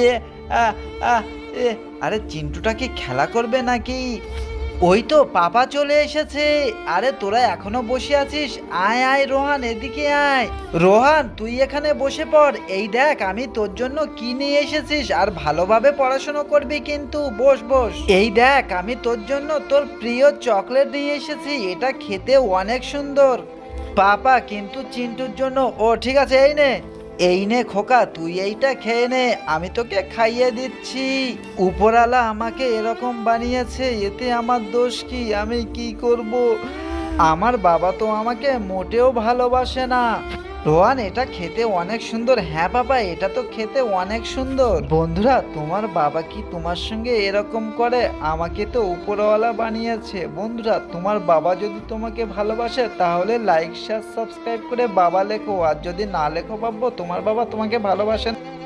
এ আরে চিন্টুটা কি খেলা করবে নাকি? ওই তো পাপা চলে এসেছে। আরে তোরা এখনও বসে আছিস? আয় আয় রোহান, এদিকে আয়। রোহান, তুই এখানে বসে পড়। এই দেখ, আমি তোর জন্য কি নিয়ে এসেছিস? আর ভালোভাবে পড়াশোনা করবি কিন্তু। বস বস। এই দেখ, আমি তোর জন্য তোর প্রিয় চকলেট নিয়ে এসেছি। এটা খেতে অনেক সুন্দর। পাপা, কিন্তু চিন্টুর জন্য ও, ঠিক আছে, এই নে। এই নে খোকা, তুই এইটা খেয়ে নে, আমি তোকে খাইয়ে দিচ্ছি। উপরালা আমাকে এরকম বানিয়েছে, এতে আমার দোষ কি, আমি কি করব? আমার বাবা তো আমাকে মোটেও ভালোবাসে না। রোহান, এটা খেতে অনেক সুন্দর। হ্যাঁ বাবা, এটা তো খেতে অনেক সুন্দর। বন্ধুরা, তোমার বাবা কি তোমার সঙ্গে এরকম করে আমাকে তো উপরওয়ালা বানিয়েছে? বন্ধুরা, তোমার বাবা যদি তোমাকে ভালোবাসে, তাহলে লাইক শেয়ার সাবস্ক্রাইব করে বাবা লেখো। আর যদি না লেখো ভাববো তোমার বাবা তোমাকে ভালোবাসে না।